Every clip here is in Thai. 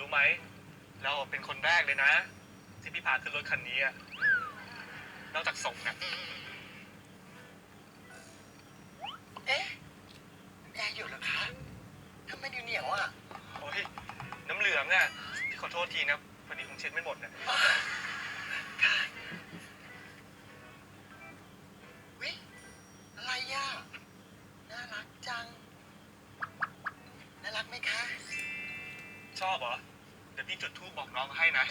รู้ไหม เราเป็นคนแรกเลยนะ ที่พี่พาขึ้นรถคันนี้อะนอกจากส่งนะเอ๊ะแอร์อยู่เหรอคะทำไมดูเหนียวอะโอ้ยน้ำเหลืองอะพี่ขอโทษทีนะพอดีคงเช็ดไม่หมดนะค่ะวิอะไรอะน่ารักจัง น่ารักไหมคะ ชอบเหรอ เดี๋ยวพี่จุดทูบบอกน้องให้นะ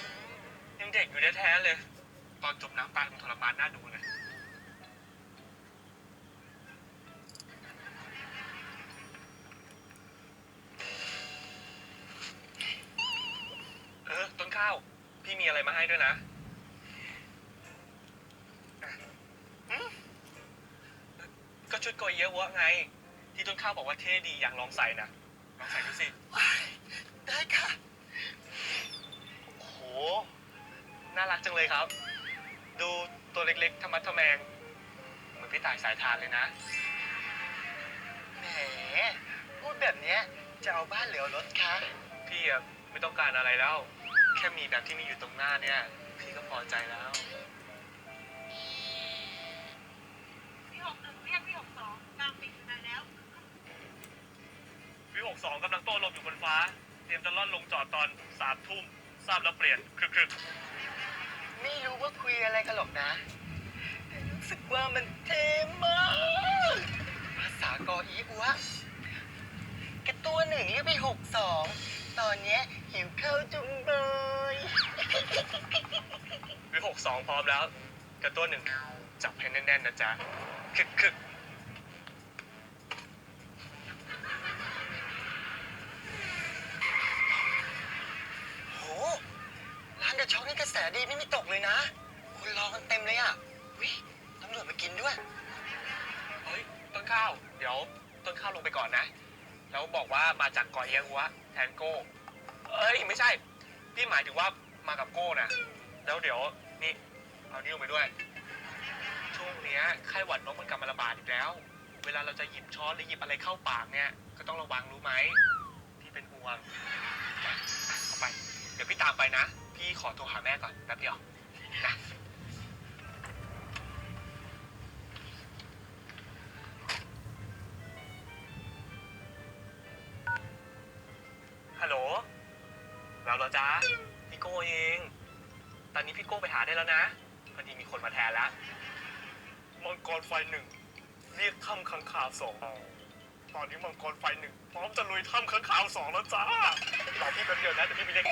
ยังเด็กอยู่แท้ๆเลย ตอนจมน้ำตายคงทรมานน่าดูเลย เออ ต้นข้าว พี่มีอะไรมาให้ด้วยนะอะอืมก็ชุดโกเยะวะไง ที่ต้นข้าวบอกว่าเท่ดีอยากลองใส่นะ ลองใส่ดูสิว้ายได้ค่ะ โอ้โห น่ารักจังเลยครับ ดูตัวเล็กๆธรรมะทะแมง เหมือนพี่ต่ายสายทานเลยนะ แหม พูดแบบเนี้ยจะเอาบ้านหรือเอารถคะ พี่อะไม่ต้องการอะไรแล้ว แค่มีแบบที่มีอยู่ตรงหน้าเนี่ย พี่ก็พอใจแล้ว สองกำลังโต้ลมอยู่บนฟ้า เตรียมจะล่อนลงจอดตอนสามทุ่มทราบแล้วเปลี่ยนครึกไม่รู้ว่าคุยอะไรกันหรอกนะ แต่รู้สึกว่ามันเท่มาก ภาษากออีอัวกระตัวหนึ่งเรียกไปหกสอง ตอนเนี้ยหิวข้าวจุงเบยๆวิหกสองพร้อมแล้ว กระตัวหนึ่งจับให้แน่นๆนะจ๊ะ คึกคึก โห ร้านเดอะช็อกนี่ก ระแสดีไม่มีตกเลยนะ คนรอกันเต็มเลยอะวิตำรวจมากินด้วย เฮ้ย ต้นข้าว เดี๋ยว ต้นข้าวลงไปก่อนนะ แล้วบอกว่ามาจากเกาะเอียงวะแทนโก้ เอ้ย ไม่ใช่ พี่หมายถึงว่ามากับโก้นะ แล้วเดี๋ยวนี่ เอานิ้วไปด้วย ช่วงเนี้ยไข้หวัดนกมันกลับมาระบาดอีกแล้ว เวลาเราจะหยิบช้อนหรือหยิบอะไรเข้าปากเนี่ย ก็ต้องระวังรู้ไหม พี่เป็นห่วง เอาไป เดี๋ยวพี่ตามไปนะ พี่ขอโทรหาแม่ก่อนแป๊บเดียวนะฮัลโหลเราเหรอจ๊ะพี่โก้เอง ตอนนี้พี่โก้ไปหาได้แล้วนะพอดีมีคนมาแทนแล้วมังกรไฟหนึ่งเรียกถ้ำขังข่าวสองตอนนี้มังกรไฟหนึ่งพร้อมจะลุยถ้ำขังข่าวสองแล้วจ้ารอพี่แป๊บเดียวนะเดี๋ยวพี่ไปเรียก